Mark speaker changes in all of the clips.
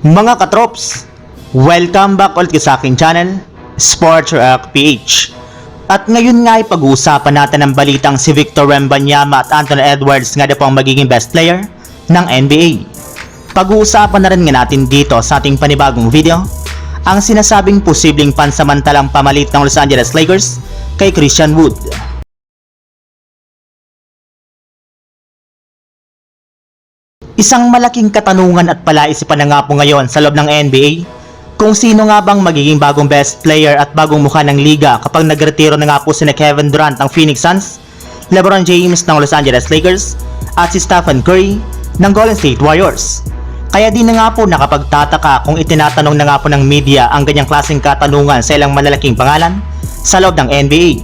Speaker 1: Mga katrops, welcome back ulit sa aking channel, Sports Rock PH. At ngayon nga ay pag-uusapan natin ang balitang si Victor Wembanyama at Anthony Edwards nga na po ang magiging best player ng NBA. Pag-uusapan na rin nga natin dito sa ating panibagong video, ang sinasabing posibleng pansamantalang pamalit ng Los Angeles Lakers kay Christian Wood. Isang malaking katanungan at palaisipan na nga po ngayon sa loob ng NBA kung sino nga bang magiging bagong best player at bagong mukha ng liga kapag nagretiro na nga po si Kevin Durant ng Phoenix Suns, LeBron James ng Los Angeles Lakers at si Stephen Curry ng Golden State Warriors. Kaya di na nga po nakapagtataka kung itinatanong na nga po ng media ang ganyang klaseng katanungan sa ilang malalaking pangalan sa loob ng NBA.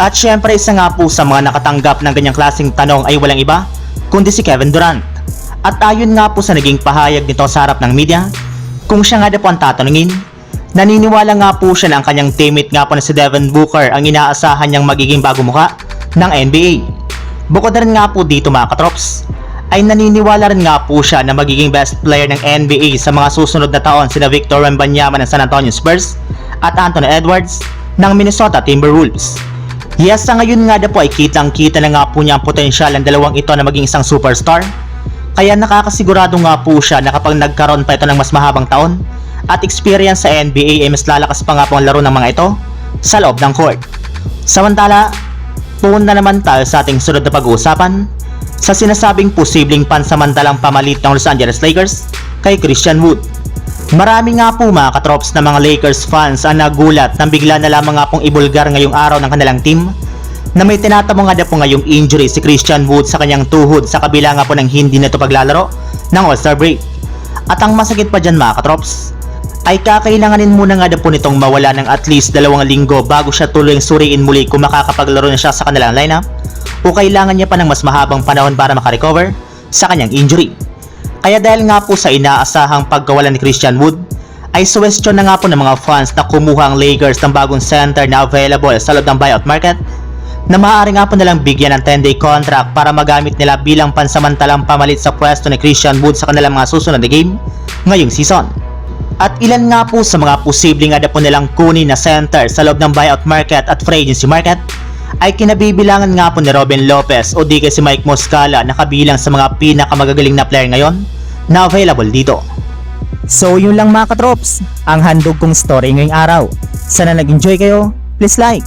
Speaker 1: At syempre isa nga po sa mga nakatanggap ng ganyang klaseng tanong ay walang iba kundi si Kevin Durant. At ayon nga po sa naging pahayag nito sa harap ng media, kung siya nga na po ang tatanungin, naniniwala nga po siya na ang kanyang teammate nga po na si Devin Booker ang inaasahan niyang magiging bago mukha ng NBA. Bukod na rin nga po dito mga katrops, ay naniniwala rin nga po siya na magiging best player ng NBA sa mga susunod na taon sina Victor Wembanyama ng San Antonio Spurs at Anthony Edwards ng Minnesota Timberwolves. Yes, sa ngayon nga na po ay kitang-kita na nga po niya ang potensyal ng dalawang ito na maging isang superstar kaya nakakasigurado nga po siya na kapag nagkaroon pa ito ng mas mahabang taon at experience sa NBA ay mas lalakas pa nga po ang laro ng mga ito sa loob ng court. Samantala, punta naman tayo sa ating sunod na pag-uusapan sa sinasabing posibleng pansamantalang pamalit ng Los Angeles Lakers kay Christian Wood. Marami nga po mga katrops na mga Lakers fans ang nagulat nang bigla na lamang nga pong ibulgar ngayong araw ng kanilang team na may tinatamo nga na po ngayong injury si Christian Wood sa kanyang tuhod sa kabila nga po ng hindi na ito paglalaro ng All-Star break. At ang masakit pa dyan mga katrops, ay kakailanganin muna nga na po nitong mawala ng at least dalawang linggo bago siya tuloy suriin muli kung makakapaglaro na siya sa kanilang lineup o kailangan niya pa ng mas mahabang panahon para makarecover sa kanyang injury. Kaya dahil nga po sa inaasahang pagkawala ni Christian Wood, ay suwestyon na nga po ng mga fans na kumuha ang Lakers ng bagong center na available sa loob ng buyout market na maaari nga po nilang bigyan ng 10-day contract para magamit nila bilang pansamantalang pamalit sa pwesto ni Christian Wood sa kanilang mga susunod na game ngayong season. At ilan nga po sa mga posibleng nga po nilang kunin na center sa loob ng buyout market at free agency market ay kinabibilangan nga po ni Robin Lopez o di kay si Mike Muscala na kabilang sa mga pinakamagagaling na player ngayon na available dito.
Speaker 2: So yun lang mga katrops, ang handog kong story ngayong araw. Sana nag-enjoy kayo, please like